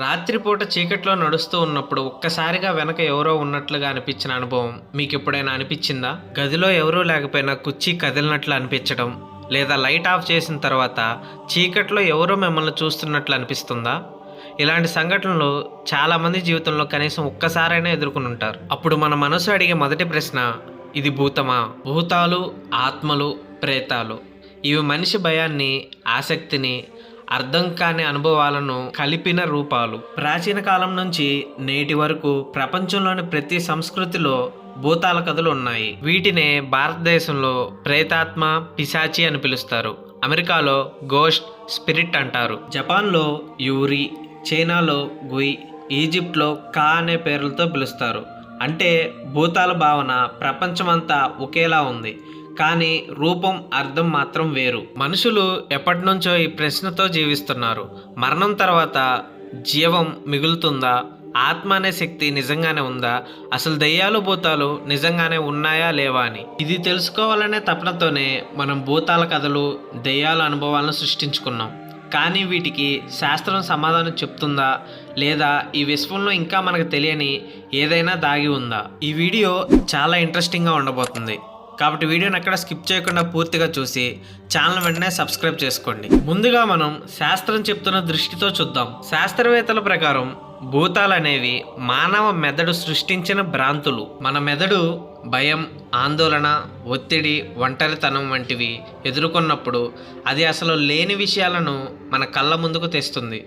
రాత్రిపూట చీకట్లో నడుస్తూ ఉన్నప్పుడు ఒక్కసారిగా వెనక ఎవరో ఉన్నట్లుగా అనిపించిన అనుభవం మీకు ఎప్పుడైనా అనిపించిందా? గదిలో ఎవరూ లేకపోయినా కుర్చీ కదిలినట్లు అనిపించడం లేదా లైట్ ఆఫ్ చేసిన తర్వాత చీకట్లో ఎవరో మిమ్మల్ని చూస్తున్నట్లు అనిపిస్తుందా? ఇలాంటి సంఘటనలు చాలామంది జీవితంలో కనీసం ఒక్కసారైనా ఎదుర్కొని ఉంటారు. అప్పుడు మన మనసు అడిగే మొదటి ప్రశ్న ఇది భూతమా? భూతాలు ఆత్మలు ప్రేతాలు. ఇవి మనిషి భయాన్ని ఆసక్తిని అర్థం కాని అనుభవాలను కలిపిన రూపాలు. ప్రాచీన కాలం నుంచి నేటి వరకు ప్రపంచంలోని ప్రతి సంస్కృతిలో భూతాల కథలు ఉన్నాయి. వీటినే భారతదేశంలో ప్రేతాత్మ పిశాచి అని పిలుస్తారు. అమెరికాలో గోస్ట్ స్పిరిట్ అంటారు. జపాన్లో యూరి చైనాలో గుయ్ ఈజిప్ట్లో కా అనే పేర్లతో పిలుస్తారు. అంటే భూతాల భావన ప్రపంచమంతా ఒకేలా ఉంది. కానీ రూపం అర్థం మాత్రం వేరు. మనుషులు ఎప్పటినుంచో ఈ ప్రశ్నతో జీవిస్తున్నారు. మరణం తర్వాత జీవం మిగులుతుందా? ఆత్మ అనే శక్తి నిజంగానే ఉందా? అసలు దయ్యాలు భూతాలు నిజంగానే ఉన్నాయా లేవా అని. ఇది తెలుసుకోవాలనే తపనతోనే మనం భూతాల కథలు దయ్యాల అనుభవాలను సృష్టించుకున్నాం. కానీ వీటికి శాస్త్రం సమాధానం చెప్తుందా? లేదా ఈ విశ్వంలో ఇంకా మనకు తెలియని ఏదైనా దాగి ఉందా? ఈ వీడియో చాలా ఇంట్రెస్టింగ్గా ఉండబోతుంది. కాబట్టి వీడియోని ఎక్కడ స్కిప్ చేయకుండా పూర్తిగా చూసి ఛానల్ వెంటనే సబ్స్క్రైబ్ చేసుకోండి. ముందుగా మనం శాస్త్రం చెప్తున్న దృష్టితో చూద్దాం. శాస్త్రవేత్తల ప్రకారం భూతాలు అనేవి మానవ మెదడు సృష్టించిన భ్రాంతులు. మన మెదడు భయం ఆందోళన ఒత్తిడి ఒంటరితనం వంటివి ఎదుర్కొన్నప్పుడు అది అసలు లేని విషయాలను మన కళ్ళ ముందుకు తెస్తుంది.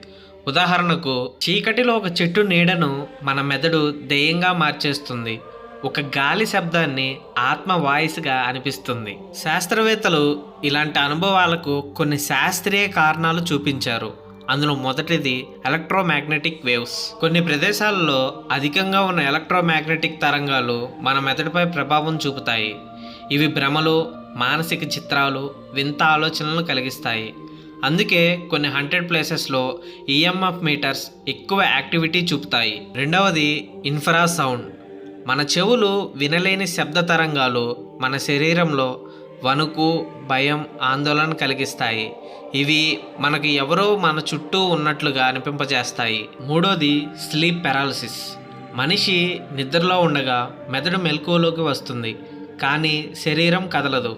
ఉదాహరణకు చీకటిలో ఒక చెట్టు నీడను మన మెదడు దెయ్యంగా మార్చేస్తుంది. ఒక గాలి శబ్దాన్ని ఆత్మ వాయిస్గా అనిపిస్తుంది. శాస్త్రవేత్తలు ఇలాంటి అనుభవాలకు కొన్ని శాస్త్రీయ కారణాలు చూపించారు. అందులో మొదటిది ఎలక్ట్రోమాగ్నెటిక్ వేవ్స్. కొన్ని ప్రదేశాలలో అధికంగా ఉన్న ఎలక్ట్రోమాగ్నెటిక్ తరంగాలు మన మెదడుపై ప్రభావం చూపుతాయి. ఇవి భ్రమలు మానసిక చిత్రాలు వింత ఆలోచనలను కలిగిస్తాయి. అందుకే కొన్ని హండ్రెడ్ ప్లేసెస్లో ఈఎంఎఫ్ మీటర్స్ ఎక్కువ యాక్టివిటీ చూపుతాయి. రెండవది ఇన్ఫ్రా సౌండ్ మన చెవులు వినలేని శబ్ద తరంగాలు మన శరీరంలో వణుకు భయం ఆందోళన కలిగిస్తాయి. ఇవి మనకు ఎవరో మన చుట్టూ ఉన్నట్లుగా అనిపింపజేస్తాయి. మూడోది స్లీప్ పెరాలసిస్. మనిషి నిద్రలో ఉండగా మెదడు మెలకువలోకి వస్తుంది కానీ శరీరం కదలదు.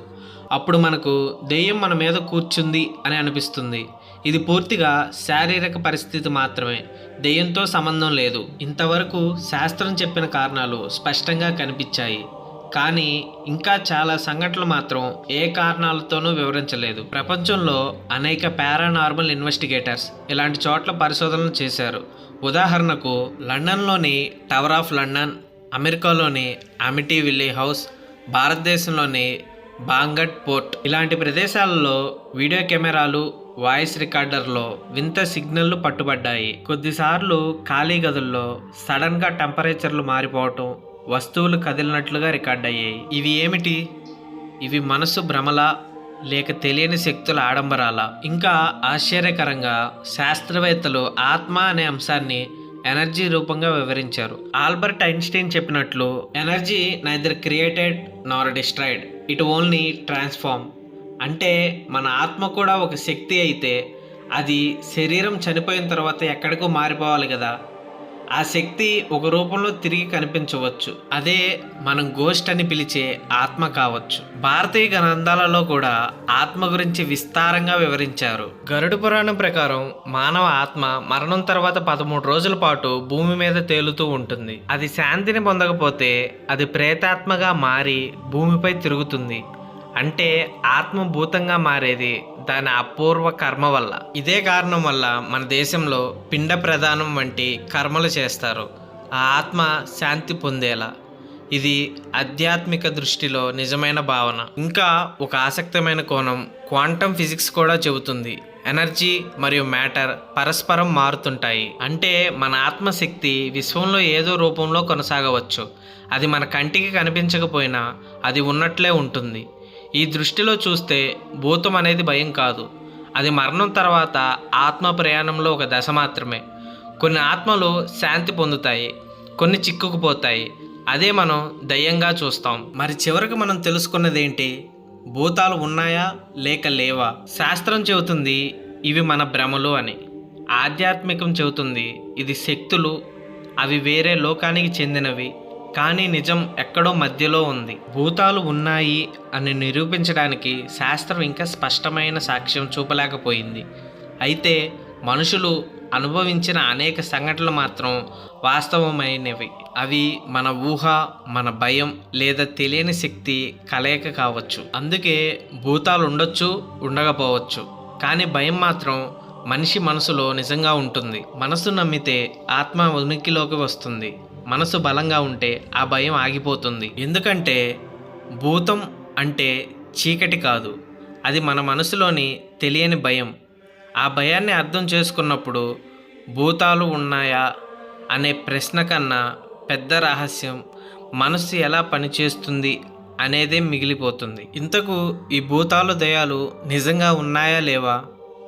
అప్పుడు మనకు దెయ్యం మన మీద కూర్చుంది అని అనిపిస్తుంది. ఇది పూర్తిగా శారీరక పరిస్థితి మాత్రమే. దెయ్యంతో సంబంధం లేదు. ఇంతవరకు శాస్త్రం చెప్పిన కారణాలు స్పష్టంగా కనిపించాయి. కానీ ఇంకా చాలా సంఘటనలు మాత్రం ఏ కారణాలతోనూ వివరించలేదు. ప్రపంచంలో అనేక పారానార్మల్ ఇన్వెస్టిగేటర్స్ ఇలాంటి చోట్ల పరిశోధనలు చేశారు. ఉదాహరణకు లండన్లోని టవర్ ఆఫ్ లండన్ అమెరికాలోని అమిటీ విల్లీ హౌస్ భారతదేశంలోని బాంగట్ పోర్ట్ ఇలాంటి ప్రదేశాలలో వీడియో కెమెరాలు వాయిస్ రికార్డర్లో వింత సిగ్నల్లు పట్టుబడ్డాయి. కొద్దిసార్లు ఖాళీ గదుల్లో సడన్గా టెంపరేచర్లు మారిపోవటం వస్తువులు కదిలినట్లుగా రికార్డ్ అయ్యాయి ఇవి ఏమిటి? ఇవి మనసు భ్రమలా లేక తెలియని శక్తుల ఆడంబరాల? ఇంకా ఆశ్చర్యకరంగా శాస్త్రవేత్తలు ఆత్మ అనే అంశాన్ని ఎనర్జీ రూపంగా వివరించారు. ఆల్బర్ట్ ఐన్స్టీన్ చెప్పినట్లు energy neither created nor destroyed it only transform అంటే మన ఆత్మ కూడా ఒక శక్తి అయితే అది శరీరం చనిపోయిన తర్వాత ఎక్కడికో మారిపోవాలి కదా. ఆ శక్తి ఒక రూపంలో తిరిగి కనిపించవచ్చు. అదే మనం గోస్ట్ అని పిలిచే ఆత్మ కావచ్చు. భారతీయ గ్రంథాలలో కూడా ఆత్మ గురించి విస్తారంగా వివరించారు. గరుడు పురాణం ప్రకారం మానవ ఆత్మ మరణం తర్వాత పదమూడు రోజుల పాటు భూమి మీద తేలుతూ ఉంటుంది. అది శాంతిని పొందకపోతే అది ప్రేతాత్మగా మారి భూమిపై తిరుగుతుంది. అంటే ఆత్మభూతంగా మారేది దాని అపూర్వ కర్మ వల్ల. ఇదే కారణం వల్ల మన దేశంలో పిండ ప్రదానం వంటి కర్మలు చేస్తారు. ఆ ఆత్మ శాంతి పొందేలా. ఇది ఆధ్యాత్మిక దృష్టిలో నిజమైన భావన. ఇంకా ఒక ఆసక్తమైన కోణం క్వాంటమ్ ఫిజిక్స్ కూడా చెబుతుంది. ఎనర్జీ మరియు మ్యాటర్ పరస్పరం మారుతుంటాయి. అంటే మన ఆత్మశక్తి విశ్వంలో ఏదో రూపంలో కొనసాగవచ్చు. అది మన కంటికి కనిపించకపోయినా అది ఉన్నట్లే ఉంటుంది. ఈ దృష్టిలో చూస్తే భూతం అనేది భయం కాదు. అది మరణం తర్వాత ఆత్మ ప్రయాణంలో ఒక దశ మాత్రమే. కొన్ని ఆత్మలు శాంతి పొందుతాయి కొన్ని చిక్కుకుపోతాయి. అదే మనం దయ్యంగా చూస్తాం. మరి చివరికి మనం తెలుసుకున్నది ఏంటి భూతాలు ఉన్నాయా లేక లేవా? శాస్త్రం చెబుతుంది ఇవి మన భ్రమలు అని. ఆధ్యాత్మికం చెబుతుంది ఇది శక్తులు అవి వేరే లోకానికి చెందినవి. కానీ నిజం ఎక్కడో మధ్యలో ఉంది. భూతాలు ఉన్నాయి అని నిరూపించడానికి శాస్త్రం ఇంకా స్పష్టమైన సాక్ష్యం చూపలేకపోయింది. అయితే మనుషులు అనుభవించిన అనేక సంఘటనలు మాత్రం వాస్తవమైనవి. అవి మన ఊహ మన భయం లేదా తెలియని శక్తి కలయిక కావచ్చు. అందుకే భూతాలు ఉండొచ్చు ఉండకపోవచ్చు. కానీ భయం మాత్రం మనిషి మనసులో నిజంగా ఉంటుంది. మనసు నమ్మితే ఆత్మ ఉనికిలోకి వస్తుంది. మనసు బలంగా ఉంటే ఆ భయం ఆగిపోతుంది. ఎందుకంటే భూతం అంటే చీకటి కాదు. అది మన మనసులోని తెలియని భయం. ఆ భయాన్ని అర్థం చేసుకున్నప్పుడు భూతాలు ఉన్నాయా అనే ప్రశ్న కన్నా పెద్ద రహస్యం మనసు ఎలా పనిచేస్తుంది అనేదే మిగిలిపోతుంది. ఇంతకు ఈ భూతాలు దయాలు నిజంగా ఉన్నాయా లేవా?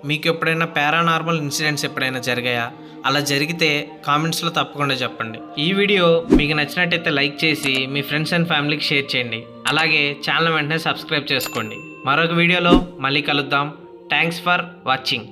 మీకు ఎప్పుడైనా పారానార్మల్ ఇన్సిడెంట్స్ ఎప్పుడైనా జరిగాయా? అలా జరిగితే కామెంట్స్లో తప్పకుండా చెప్పండి. ఈ వీడియో మీకు నచ్చినట్టయితే లైక్ చేసి మీ ఫ్రెండ్స్ అండ్ ఫ్యామిలీకి షేర్ చేయండి. అలాగే ఛానల్ వెంటనే సబ్స్క్రైబ్ చేసుకోండి. మరొక వీడియోలో మళ్ళీ కలుద్దాం. Thanks for watching